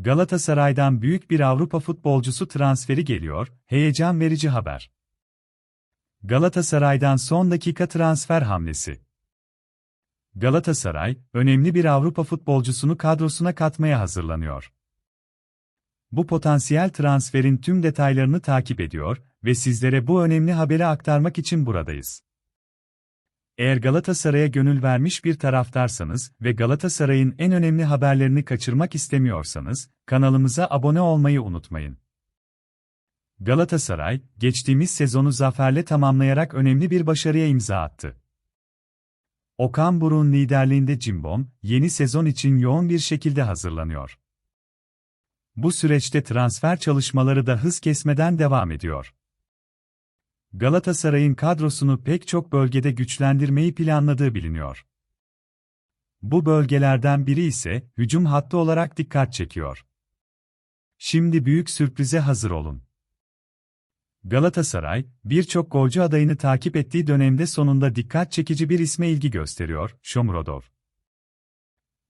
Galatasaray'dan büyük bir Avrupa futbolcusu transferi geliyor, heyecan verici haber. Galatasaray'dan son dakika transfer hamlesi. Galatasaray, önemli bir Avrupa futbolcusunu kadrosuna katmaya hazırlanıyor. Bu potansiyel transferin tüm detaylarını takip ediyor ve sizlere bu önemli haberi aktarmak için buradayız. Eğer Galatasaray'a gönül vermiş bir taraftarsanız ve Galatasaray'ın en önemli haberlerini kaçırmak istemiyorsanız, kanalımıza abone olmayı unutmayın. Galatasaray, geçtiğimiz sezonu zaferle tamamlayarak önemli bir başarıya imza attı. Okan Buruk'un liderliğinde Cimbom, yeni sezon için yoğun bir şekilde hazırlanıyor. Bu süreçte transfer çalışmaları da hız kesmeden devam ediyor. Galatasaray'ın kadrosunu pek çok bölgede güçlendirmeyi planladığı biliniyor. Bu bölgelerden biri ise hücum hattı olarak dikkat çekiyor. Şimdi büyük sürprize hazır olun. Galatasaray, birçok golcü adayını takip ettiği dönemde sonunda dikkat çekici bir isme ilgi gösteriyor, Shomurodov.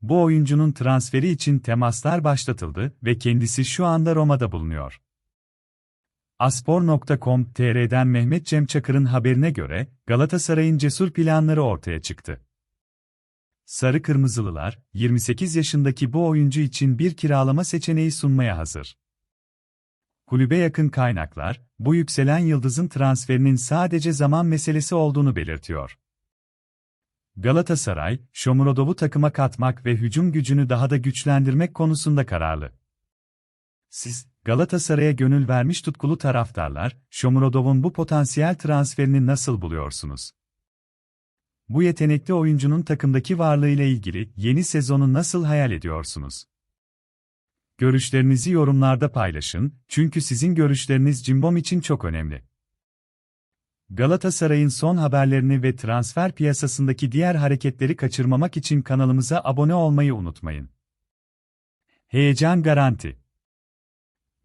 Bu oyuncunun transferi için temaslar başlatıldı ve kendisi şu anda Roma'da bulunuyor. Aspor.com.tr'den Mehmet Cem Çakır'ın haberine göre, Galatasaray'ın cesur planları ortaya çıktı. Sarı Kırmızılılar, 28 yaşındaki bu oyuncu için bir kiralama seçeneği sunmaya hazır. Kulübe yakın kaynaklar, bu yükselen yıldızın transferinin sadece zaman meselesi olduğunu belirtiyor. Galatasaray, Shomurodov'u takıma katmak ve hücum gücünü daha da güçlendirmek konusunda kararlı. Siz, Galatasaray'a gönül vermiş tutkulu taraftarlar, Shomurodov'un bu potansiyel transferini nasıl buluyorsunuz? Bu yetenekli oyuncunun takımdaki varlığıyla ilgili yeni sezonu nasıl hayal ediyorsunuz? Görüşlerinizi yorumlarda paylaşın, çünkü sizin görüşleriniz Cimbom için çok önemli. Galatasaray'ın son haberlerini ve transfer piyasasındaki diğer hareketleri kaçırmamak için kanalımıza abone olmayı unutmayın. Heyecan garanti.